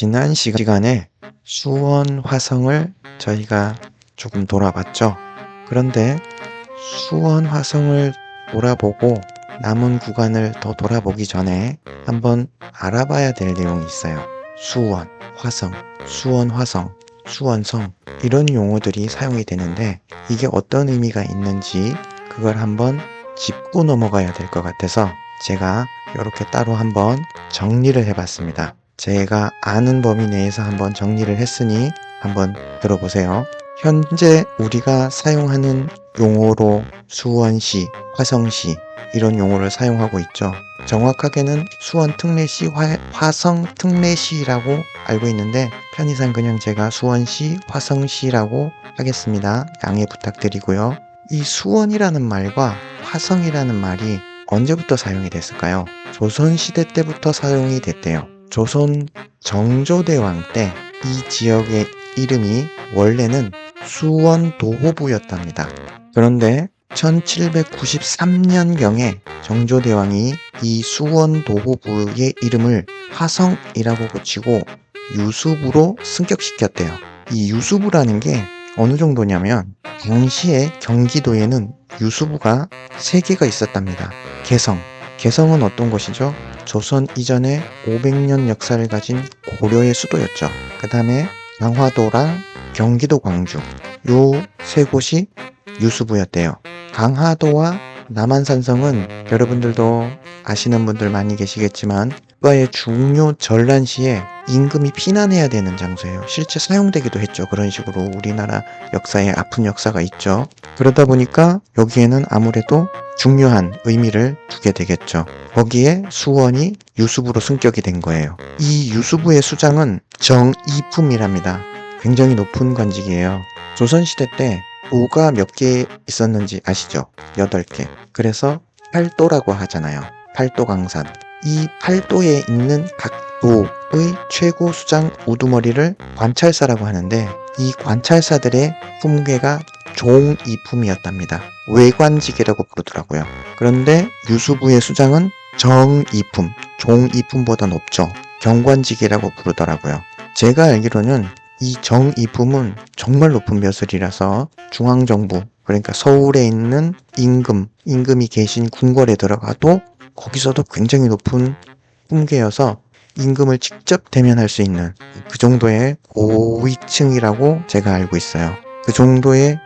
지난 시간에 수원 화성을 저희가 조금 돌아봤죠. 그런데 수원 화성을 돌아보고 남은 구간을 더 돌아보기 전에 한번 알아봐야 될 내용이 있어요. 수원, 화성, 수원 화성, 수원성 이런 용어들이 사용이 되는데 이게 어떤 의미가 있는지 그걸 한번 짚고 넘어가야 될 것 같아서 제가 이렇게 따로 한번 정리를 해봤습니다. 제가 아는 범위 내에서 한번 정리를 했으니 한번 들어보세요. 현재 우리가 사용하는 용어로 수원시, 화성시 이런 용어를 사용하고 있죠. 정확하게는 수원 특례시, 화, 성 특례시라고 알고 있는데 편의상 그냥 제가 수원시, 화성시라고 하겠습니다. 양해 부탁드리고요. 이 수원이라는 말과 화성이라는 말이 언제부터 사용이 됐을까요? 조선시대 때부터 사용이 됐대요. 조선 정조대왕 때 이 지역의 이름이 원래는 수원 도호부였답니다. 그런데 1793년경에 정조대왕이 이 수원 도호부의 이름을 화성이라고 고치고 유수부로 승격시켰대요. 이 유수부라는 게 어느 정도냐면 당시에 경기도에는 유수부가 3개가 있었답니다. 개성. 개성은 어떤 곳이죠? 조선 이전에 500년 역사를 가진 고려의 수도였죠. 그 다음에 강화도랑 경기도 광주. 요 세 곳이 유수부였대요. 강화도와 남한산성은 여러분들도 아시는 분들 많이 계시겠지만 국가의 중요 전란 시에 임금이 피난해야 되는 장소예요. 실제 사용되기도 했죠. 그런 식으로 우리나라 역사에 아픈 역사가 있죠. 그러다 보니까 여기에는 아무래도 중요한 의미를 두게 되겠죠. 거기에 수원이 유수부로 승격이 된 거예요. 이 유수부의 수장은 정이품이랍니다. 굉장히 높은 관직이에요. 조선시대 때 도가 몇 개 있었는지 아시죠? 8개. 그래서 팔도라고 하잖아요. 팔도 강산. 이 팔도에 있는 각 도의 최고 수장 우두머리를 관찰사라고 하는데 이 관찰사들의 품계가 종이품이었답니다. 외관직이라고 부르더라고요. 그런데 유수부의 수장은 정이품, 종이품보다 높죠. 경관직이라고 부르더라고요. 제가 알기로는 이 정이품은 정말 높은 벼슬이라서 중앙정부, 그러니까 서울에 있는 임금, 임금이 계신 궁궐에 들어가도 거기서도 굉장히 높은 품계여서 임금을 직접 대면할 수 있는 그 정도의 고위층이라고 제가 알고 있어요. 그 정도의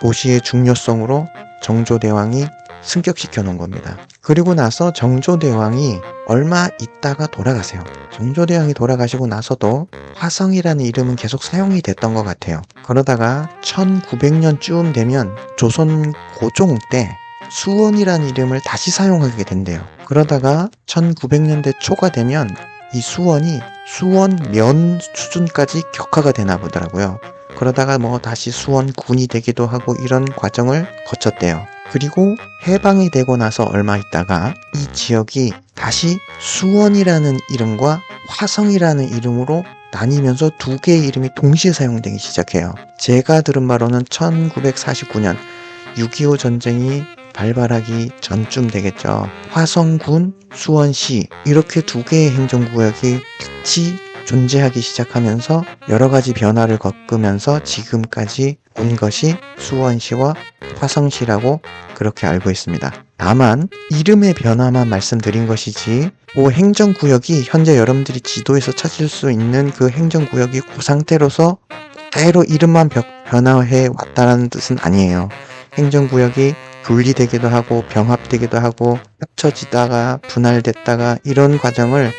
도시의 중요성으로 정조대왕이 승격시켜 놓은 겁니다. 그리고 나서 정조대왕이 얼마 있다가 돌아가세요. 정조대왕이 돌아가시고 나서도 화성이라는 이름은 계속 사용이 됐던 것 같아요. 그러다가 1900년쯤 되면 조선 고종 때 수원이라는 이름을 다시 사용하게 된대요. 그러다가 1900년대 초가 되면 이 수원이 수원면 수준까지 격화가 되나 보더라고요. 그러다가 뭐 다시 수원군이 되기도 하고 이런 과정을 거쳤대요. 그리고 해방이 되고 나서 얼마 있다가 이 지역이 다시 수원이라는 이름과 화성이라는 이름으로 나뉘면서 두 개의 이름이 동시에 사용되기 시작해요. 제가 들은 바로는 1949년 6.25 전쟁이 발발하기 전쯤 되겠죠. 화성군, 수원시 이렇게 두 개의 행정구역이 같이 존재하기 시작하면서 여러 가지 변화를 겪으면서 지금까지 온 것이 수원시와 화성시라고 그렇게 알고 있습니다. 다만 이름의 변화만 말씀드린 것이지 뭐 행정구역이 현재 여러분들이 지도에서 찾을 수 있는 그 행정구역이 그 상태로서 그대로 이름만 변화해 왔다는 뜻은 아니에요. 행정구역이 분리되기도 하고 병합되기도 하고 합쳐지다가 분할됐다가 이런 과정을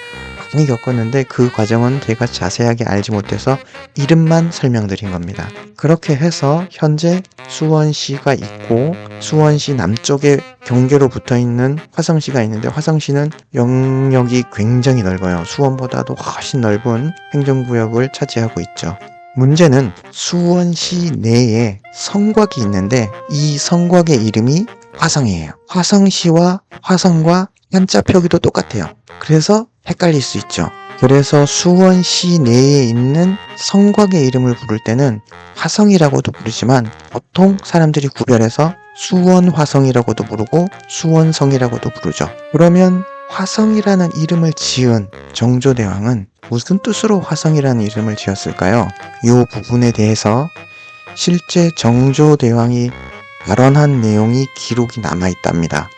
많이 겪었는데 그 과정은 제가 자세하게 알지 못해서 이름만 설명드린 겁니다. 그렇게 해서 현재 수원시가 있고 수원시 남쪽에 경계로 붙어 있는 화성시가 있는데 화성시는 영역이 굉장히 넓어요. 수원보다도 훨씬 넓은 행정구역을 차지하고 있죠. 문제는 수원시 내에 성곽이 있는데 이 성곽의 이름이 화성이에요. 화성시와 화성과 한자 표기도 똑같아요. 그래서 헷갈릴 수 있죠. 그래서 수원시 내에 있는 성곽의 이름을 부를 때는 화성이라고도 부르지만 보통 사람들이 구별해서 수원화성이라고도 부르고 수원성이라고도 부르죠. 그러면 화성이라는 이름을 지은 정조대왕은 무슨 뜻으로 화성이라는 이름을 지었을까요? 이 부분에 대해서 실제 정조대왕이 발언한 내용이 기록이 남아 있답니다.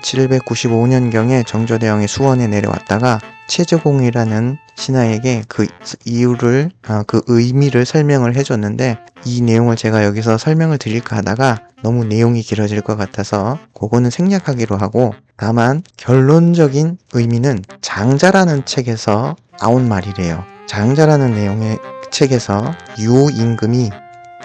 1795년경에 정조대왕이 수원에 내려왔다가 최저공이라는 신하에게 그 이유를 아, 그 의미를 설명을 해줬는데 이 내용을 제가 여기서 설명을 드릴까 하다가 너무 내용이 길어질 것 같아서 그거는 생략하기로 하고 다만 결론적인 의미는 장자라는 책에서 나온 말이래요. 장자라는 내용의 책에서 유임금이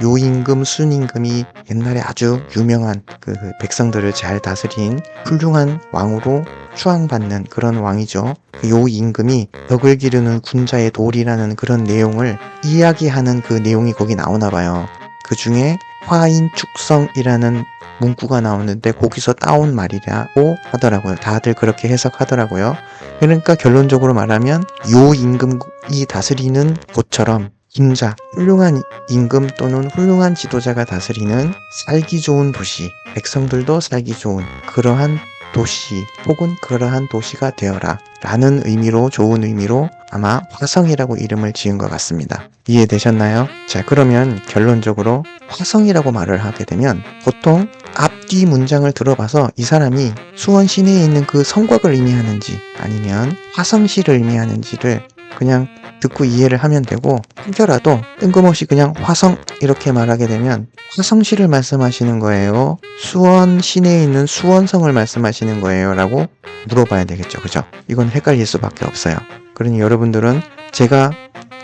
요임금, 순임금이 옛날에 아주 유명한 그 백성들을 잘 다스린 훌륭한 왕으로 추앙받는 그런 왕이죠. 그 요임금이 덕을 기르는 군자의 돌이라는 그런 내용을 이야기하는 그 내용이 거기 나오나 봐요. 그 중에 화인축성이라는 문구가 나오는데 거기서 따온 말이라고 하더라고요. 다들 그렇게 해석하더라고요. 그러니까 결론적으로 말하면 요 임금이 다스리는 곳처럼 임자, 훌륭한 임금 또는 훌륭한 지도자가 다스리는 살기 좋은 도시, 백성들도 살기 좋은 그러한 도시 혹은 그러한 도시가 되어라 라는 의미로 좋은 의미로 아마 화성이라고 이름을 지은 것 같습니다. 이해되셨나요? 자 그러면 결론적으로 화성이라고 말을 하게 되면 보통 앞뒤 문장을 들어봐서 이 사람이 수원 시내에 있는 그 성곽을 의미하는지 아니면 화성시를 의미하는지를 그냥 듣고 이해를 하면 되고 혹여라도 뜬금없이 그냥 화성 이렇게 말하게 되면 화성시를 말씀하시는 거예요. 수원 시내에 있는 수원성을 말씀하시는 거예요 라고 물어봐야 되겠죠. 그죠? 이건 헷갈릴 수밖에 없어요. 그러니 여러분들은 제가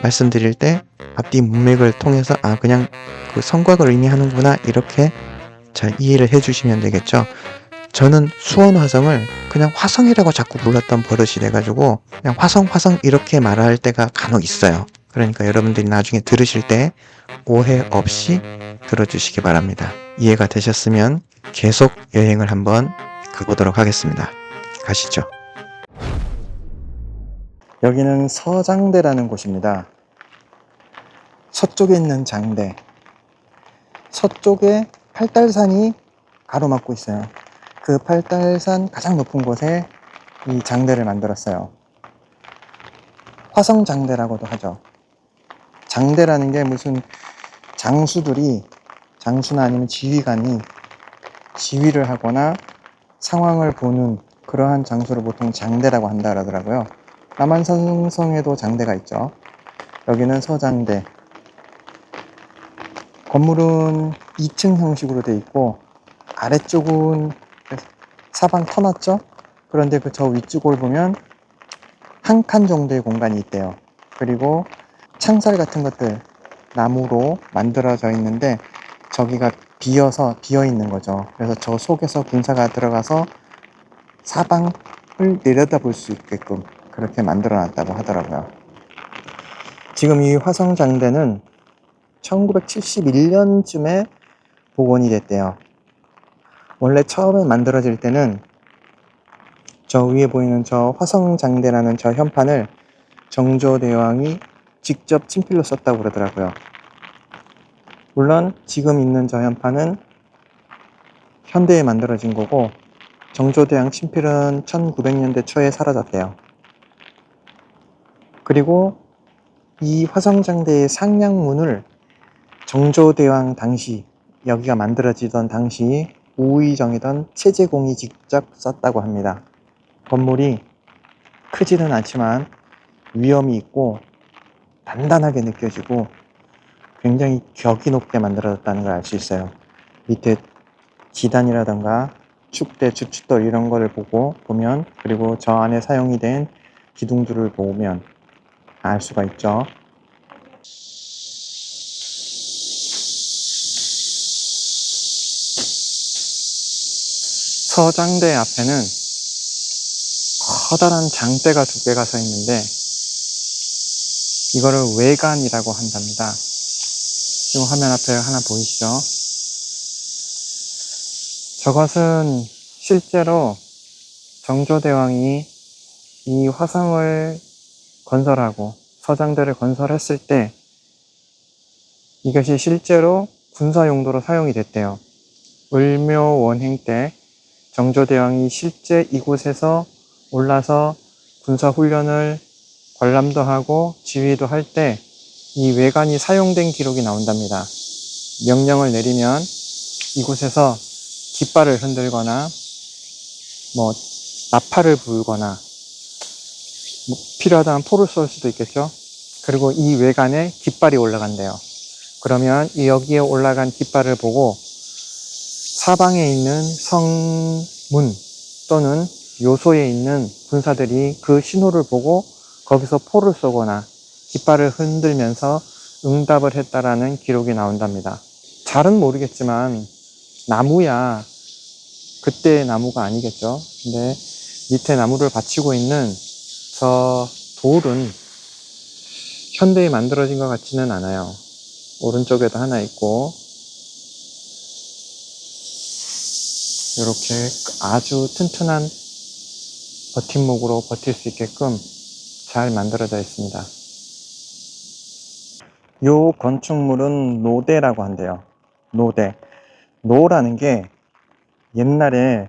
말씀드릴 때 앞뒤 문맥을 통해서 아 그냥 그 성곽을 의미하는구나 이렇게 잘 이해를 해 주시면 되겠죠 저는 수원 화성을 그냥 화성이라고 자꾸 불렀던 버릇이 돼가지고 그냥 화성 화성 이렇게 말할 때가 간혹 있어요. 그러니까 여러분들이 나중에 들으실 때 오해 없이 들어주시기 바랍니다. 이해가 되셨으면 계속 여행을 한번 가보도록 하겠습니다. 가시죠. 여기는 서장대라는 곳입니다. 서쪽에 있는 장대. 서쪽에 팔달산이 가로막고 있어요. 그 팔달산 가장 높은 곳에 이 장대를 만들었어요. 화성 장대라고도 하죠. 장대라는 게 무슨 장수들이 장수나 아니면 지휘관이 지휘를 하거나 상황을 보는 그러한 장소를 보통 장대라고 한다 그러더라고요. 남한산성에도 장대가 있죠. 여기는 서장대. 건물은 2층 형식으로 되어 있고 아래쪽은 사방 터놨죠? 그런데 그 저 위쪽을 보면 한 칸 정도의 공간이 있대요. 그리고 창살 같은 것들 나무로 만들어져 있는데 저기가 비어서 비어 있는 거죠. 그래서 저 속에서 군사가 들어가서 사방을 내려다볼 수 있게끔 그렇게 만들어 놨다고 하더라고요. 지금 이 화성장대는 1971년쯤에 복원이 됐대요. 원래 처음에 만들어질 때는 저 위에 보이는 저 화성장대라는 저 현판을 정조대왕이 직접 친필로 썼다고 그러더라고요. 물론 지금 있는 저 현판은 현대에 만들어진 거고 정조대왕 친필은 1900년대 초에 사라졌대요. 그리고 이 화성장대의 상량문을 정조대왕 당시 여기가 만들어지던 당시 우의정이던 최재공이 직접 썼다고 합니다. 건물이 크지는 않지만 위험이 있고 단단하게 느껴지고 굉장히 격이 높게 만들어졌다는 걸 알 수 있어요. 밑에 기단이라던가 축대, 주춧돌 이런 거를 보고 보면 그리고 저 안에 사용이 된 기둥들을 보면 알 수가 있죠. 서장대 앞에는 커다란 장대가 두 개가 서 있는데 이거를 외관이라고 한답니다. 지금 화면 앞에 하나 보이시죠? 저것은 실제로 정조대왕이 이 화성을 건설하고 서장대를 건설했을 때 이것이 실제로 군사 용도로 사용이 됐대요. 을묘 원행 때 정조대왕이 실제 이곳에서 올라서 군사 훈련을 관람도 하고 지휘도 할 때 이 외관이 사용된 기록이 나온답니다. 명령을 내리면 이곳에서 깃발을 흔들거나 뭐 나팔을 불거나 뭐 필요하다면 포를 쏠 수도 있겠죠. 그리고 이 외관에 깃발이 올라간대요. 그러면 이 여기에 올라간 깃발을 보고 사방에 있는 성문 또는 요소에 있는 군사들이 그 신호를 보고 거기서 포를 쏘거나 깃발을 흔들면서 응답을 했다라는 기록이 나온답니다. 잘은 모르겠지만 나무야 그때 나무가 아니겠죠. 근데 밑에 나무를 받치고 있는 저 돌은 현대에 만들어진 것 같지는 않아요. 오른쪽에도 하나 있고 이렇게 아주 튼튼한 버팀목으로 버틸 수 있게끔 잘 만들어져 있습니다. 요 건축물은 노대라고 한대요. 노대. 노라는 게 옛날에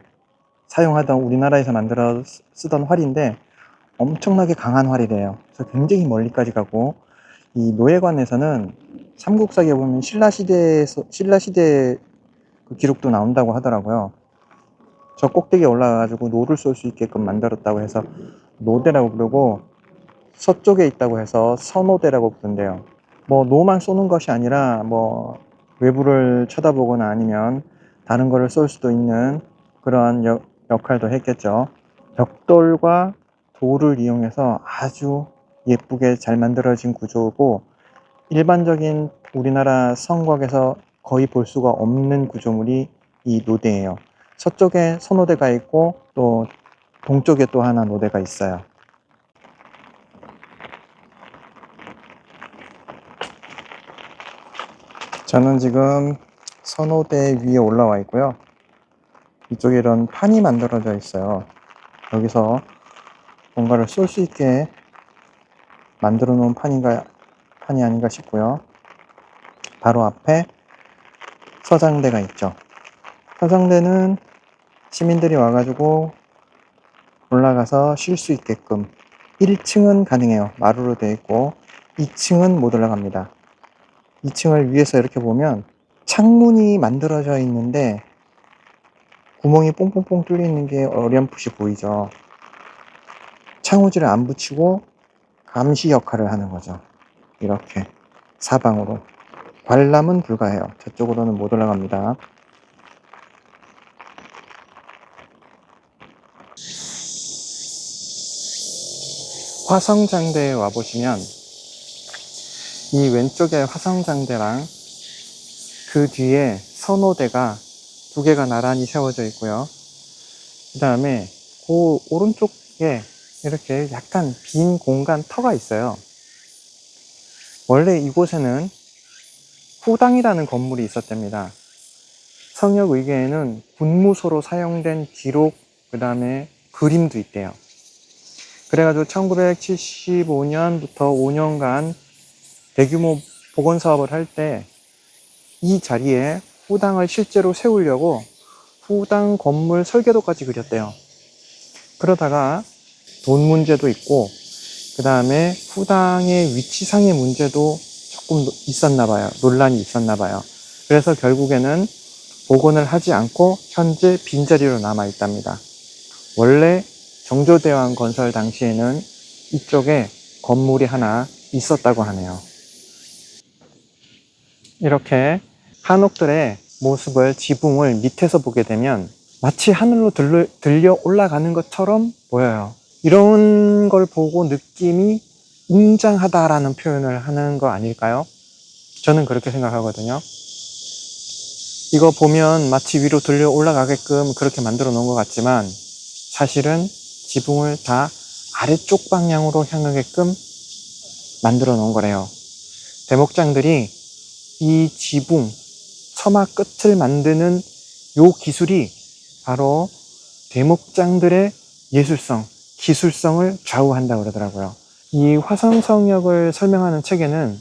사용하던 우리나라에서 만들어 쓰- 쓰던 활인데 엄청나게 강한 활이래요. 그래서 굉장히 멀리까지 가고 이 노예관에서는 삼국사기에 보면 신라 시대에서 신라 시대 그 기록도 나온다고 하더라고요. 저 꼭대기에 올라가가지고 노를 쏠 수 있게끔 만들었다고 해서 노대라고 부르고 서쪽에 있다고 해서 선호대라고 부른대요. 뭐 노만 쏘는 것이 아니라 뭐 외부를 쳐다보거나 아니면 다른 거를 쏠 수도 있는 그러한 역, 역할도 했겠죠. 벽돌과 돌을 이용해서 아주 예쁘게 잘 만들어진 구조고 일반적인 우리나라 성곽에서 거의 볼 수가 없는 구조물이 이 노대예요. 서쪽에 선호대가 있고 또 동쪽에 또 하나 노대가 있어요. 저는 지금 선호대 위에 올라와 있고요. 이쪽에 이런 판이 만들어져 있어요. 여기서 뭔가를 쏠 수 있게 만들어 놓은 판인가, 판이 아닌가 싶고요. 바로 앞에 서장대가 있죠. 서장대는 시민들이 와가지고 올라가서 쉴 수 있게끔 1층은 가능해요. 마루로 되어 있고 2층은 못 올라갑니다. 2층을 위에서 이렇게 보면 창문이 만들어져 있는데 구멍이 뽕뽕뽕 뚫려 있는 게 어렴풋이 보이죠. 창호지를 안 붙이고 감시 역할을 하는 거죠. 이렇게 사방으로 관람은 불가해요. 저쪽으로는 못 올라갑니다. 화성장대에 와보시면 이 왼쪽에 화성장대랑 그 뒤에 선호대가 두 개가 나란히 세워져 있고요. 그 다음에 그 오른쪽에 이렇게 약간 빈 공간 터가 있어요. 원래 이곳에는 후당이라는 건물이 있었답니다. 성역 의궤에는 군무소로 사용된 기록, 그 다음에 그림도 있대요. 그래가지고 1975년부터 5년간 대규모 복원 사업을 할 때 이 자리에 후당을 실제로 세우려고 후당 건물 설계도까지 그렸대요. 그러다가 돈 문제도 있고 그 다음에 후당의 위치상의 문제도 조금 있었나 봐요. 논란이 있었나 봐요. 그래서 결국에는 복원을 하지 않고 현재 빈자리로 남아 있답니다. 원래 정조대왕 건설 당시에는 이쪽에 건물이 하나 있었다고 하네요. 이렇게 한옥들의 모습을 지붕을 밑에서 보게 되면 마치 하늘로 들려, 올라가는 것처럼 보여요. 이런 걸 보고 느낌이 웅장하다라는 표현을 하는 거 아닐까요? 저는 그렇게 생각하거든요. 이거 보면 마치 위로 들려 올라가게끔 그렇게 만들어 놓은 것 같지만 사실은 지붕을 다 아래쪽 방향으로 향하게끔 만들어 놓은 거래요. 대목장들이 이 지붕, 처마 끝을 만드는 요 기술이 바로 대목장들의 예술성, 기술성을 좌우한다고 그러더라고요. 이 화성 성역을 설명하는 책에는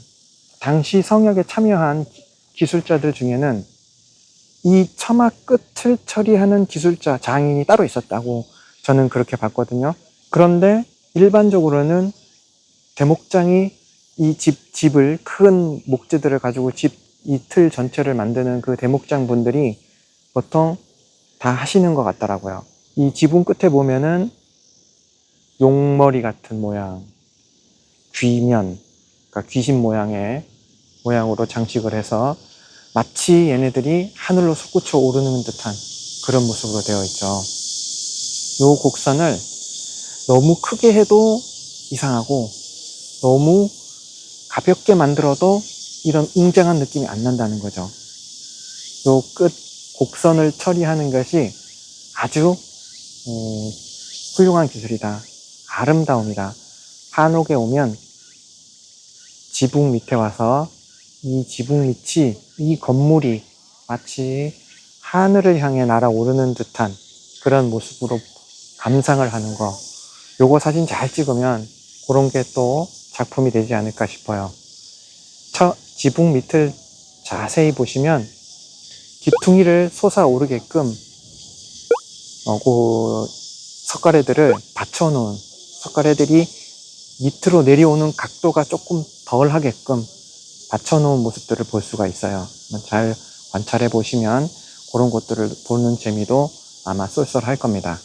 당시 성역에 참여한 기- 기술자들 중에는 이 처마 끝을 처리하는 기술자, 장인이 따로 있었다고 저는 그렇게 봤거든요. 그런데 일반적으로는 대목장이 이 집, 집을 큰 목재들을 가지고 집 이틀 전체를 만드는 그 대목장 분들이 보통 다 하시는 것 같더라고요. 이 지붕 끝에 보면은 용머리 같은 모양, 귀면, 그러니까 귀신 모양의 모양으로 장식을 해서 마치 얘네들이 하늘로 솟구쳐 오르는 듯한 그런 모습으로 되어 있죠. 요 곡선을 너무 크게 해도 이상하고 너무 가볍게 만들어도 이런 웅장한 느낌이 안 난다는 거죠. 요 끝 곡선을 처리하는 것이 아주 어, 훌륭한 기술이다. 아름다움이다. 한옥에 오면 지붕 밑에 와서 이 지붕 밑이 이 건물이 마치 하늘을 향해 날아오르는 듯한 그런 모습으로 감상을 하는 거. 요거 사진 잘 찍으면 그런 게 또 작품이 되지 않을까 싶어요. 저 지붕 밑을 자세히 보시면 기퉁이를 솟아오르게끔 어, 그 석가래들을 받쳐놓은 석가래들이 밑으로 내려오는 각도가 조금 덜 하게끔 받쳐놓은 모습들을 볼 수가 있어요. 잘 관찰해 보시면 그런 것들을 보는 재미도 아마 쏠쏠할 겁니다.